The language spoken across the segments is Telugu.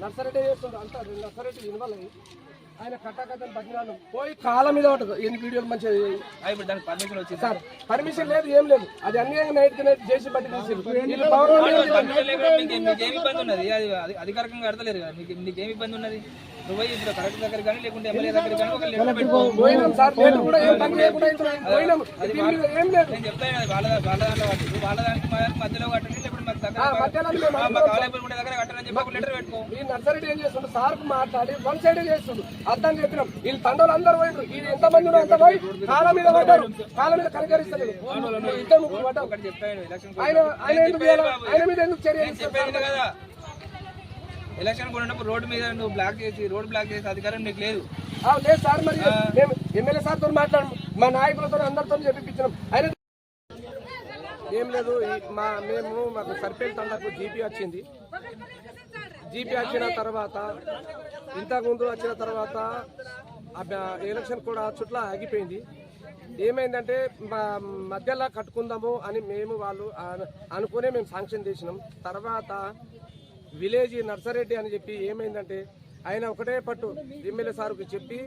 నర్సరెడ్డి చేస్తుండ్రు అంతా నర్సరెడ్డి వినవాలి ఆయన కట్టకథలు బతినాలు పోయి కాలం మీద ఉంటుంది ఎన్ని వీడియోలు మంచిగా ఇప్పుడు దానికి పర్మిషన్ వచ్చింది? సార్ పర్మిషన్ లేదు ఏం లేదు. అది అన్యాయంగా నైట్ నైట్ చేసి బట్టి లేకుండా అధికారికంగా అడతలేరు కదా. మీకు మీకు ఏమి ఇబ్బంది ఉన్నది? నువ్వు ఇప్పుడు కలెక్టర్ దగ్గర కానీ లేకుంటే ఎమ్మెల్యే దగ్గర కానీ ఒక పెట్టుకో. పోయినాం సార్. నేను కూడా ఏం పని చేయకుండా ఇంత పోయినాం. దీని మీద ఏం లేదు. నేను చెప్తాను అది వాళ్ళ వాళ్ళ వాళ్ళ. దానికి మధ్యలో కట్టండి నర్సరీ ఏం చేస్తుండ్రు సార్ మాట్లాడి వన్ సైడ్ చేస్తుండ్రు అర్థం చెప్పినాం. వీళ్ళు తండ్రులు అందరూ పోయిండ్రు ఇది ఎంత మంది ఉన్నారు పోయి కాళ్ళ మీద పడ్డారు. కాళ్ళ మీద కనికరిస్తలేదు. ఇద్దరు ముగ్గురు పడ్డారు ఒకటి చెప్తాను ఎలక్షన్ ఆయన ఆయన ఎందుకు చేయాలి? ఆయన మీద ఎందుకు చర్య ఎలక్షన్ కొన్నప్పుడు రోడ్డు మీద నువ్వు బ్లాక్ చేసి రోడ్ బ్లాక్ చేసి అధికారం నీకు లేదు. ఆ, లేదు సార్ మరి మేము ఎమ్మెల్యే సార్తో మాట్లాడు మా నాయకులతో అందరితో చెప్పించినాం. ఆయన ఏం లేదు మా మేము మాకు సర్పంచ్ తండకు జీపీ వచ్చింది. జీపీ వచ్చిన తర్వాత ఇంతకుముందు వచ్చిన తర్వాత ఎలక్షన్ కూడా చుట్ల ఆగిపోయింది. ఏమైందంటే మా మధ్యలో కట్టుకుందాము అని మేము వాళ్ళు అనుకునే మేము శాంక్షన్ చేసినాం. తర్వాత విలేజ్ నర్సరెడ్డి అని చెప్పి ఏమైందంటే ఆయన ఒకటే పట్టు ఎమ్మెల్యే సార్కి చెప్పి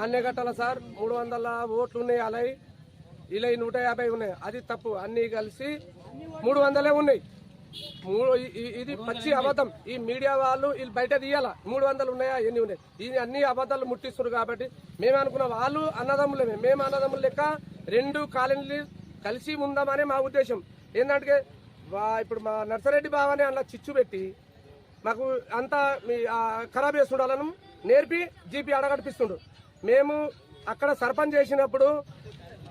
ఆన్నే కట్టాల సార్? మూడు వందల ఓట్లు ఉన్నాయి అలాయి ఇలా ఈ నూట యాభై ఉన్నాయి. అది తప్పు. అన్నీ కలిసి మూడు వందలే ఉన్నాయి. మూడు ఇది పచ్చి అబద్ధం. ఈ మీడియా వాళ్ళు వీళ్ళు బయట తీయాల? మూడు వందలు ఉన్నాయా? ఎన్ని ఉన్నాయి? ఇది అన్ని అబద్ధాలు ముట్టిస్తున్నారు కాబట్టి మేము అనుకున్న వాళ్ళు అన్నదమ్ములమే మేము అన్నదమ్ములు లెక్క రెండు కాలనీలు కలిసి ఉందామనే మా ఉద్దేశం. ఏంటంటే ఇప్పుడు మా నర్సరెడ్డి బావని అలా చిచ్చు పెట్టి మాకు అంతా మీ ఖరాబ్ చేస్తుండాలను నేర్పి జీపీ అడగడిపిస్తుండు. మేము అక్కడ సర్పంచ్ చేసినప్పుడు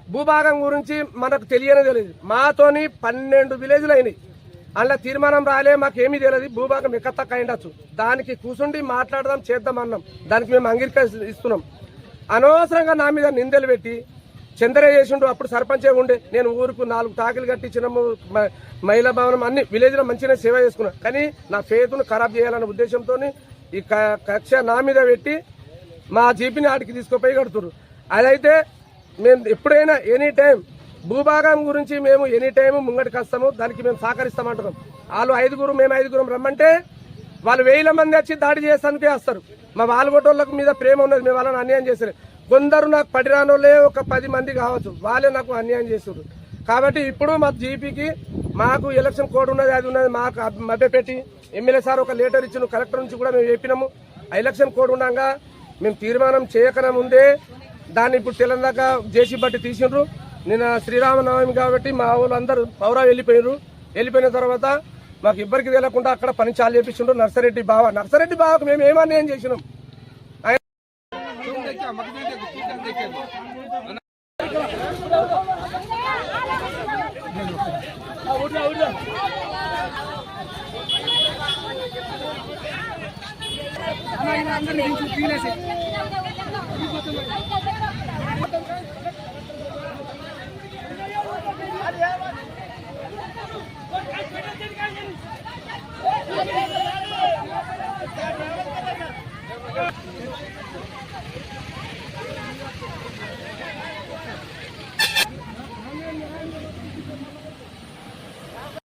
భూభాగం గురించి మనకు తెలియనే తెలియదు. మాతోని పన్నెండు విలేజ్లు అయినాయి. అందులో తీర్మానం రాలే మాకేమీ తెలియదు. భూభాగం ఎక్కతక్క అయిండొచ్చు దానికి కూర్చుండి మాట్లాడదాం చేద్దాం అన్నాం. దానికి మేము అంగీకరిస్తున్నాం అనవసరంగా నా మీద నిందలు పెట్టి చంద్ర చేసిండు. అప్పుడు సర్పంచే ఉండే. నేను ఊరుకు నాలుగు తాకిలు కట్టి మ- మహిళా భవనం అన్ని విలేజ్లో మంచిగా సేవ చేసుకున్నా. కానీ నా ఫేత్ను ఖరాబ్ చేయాలన్న ఉద్దేశంతో ఈ క- కక్ష నా మీద పెట్టి మా జీపీని ఆడికి తీసుకుపోయి కడుతున్నారు అదైతే మేము ఎప్పుడైనా ఎనీ టైం భూభాగం గురించి మేము ఎనీ టైం ముంగటికి వస్తాము దానికి మేము సహకరిస్తామంటున్నాం వాళ్ళు ఐదుగురు మేము ఐదుగురం రమ్మంటే వాళ్ళు వేల మంది వచ్చి దాడి చేస్తానికే వస్తారు. మా వాళ్ళగొట్టోళ్ళకు మీద ప్రేమ ఉన్నది మేము వాళ్ళని అన్యాయం చేస్తారు కొందరు నాకు పడిరానోళ్ళే ఒక పది మంది కావచ్చు వాళ్ళే నాకు అన్యాయం చేస్తారు కాబట్టి ఇప్పుడు మా జీపీకి మాకు ఎలక్షన్ కోడ్ ఉన్నది అది ఉన్నది మాకు అబ్- మభ్యపెట్టి ఎమ్మెల్యే సార్ ఒక లెటర్ ఇచ్చిన కలెక్టర్ నుంచి కూడా మేము చెప్పినాము. ఆ ఎలక్షన్ కోడ్ ఉండగా మేము తీర్మానం చేయకనే ముందే దాన్ని ఇప్పుడు తెలందాకా జేసీ బట్టి తీసినారు నిన్న శ్రీరామనవమి కాబట్టి మా ఊళ్ళు అందరు పౌరా వెళ్ళిపోయినారు వెళ్ళిపోయిన తర్వాత మాకు ఇబ్బరికి తెలియకుండా అక్కడ పని చాలు చేపించారు నర్సరెడ్డి బావ నర్సరెడ్డి బావకు మేము ఏమన్నా ఏం చేసినాం? అందరినీ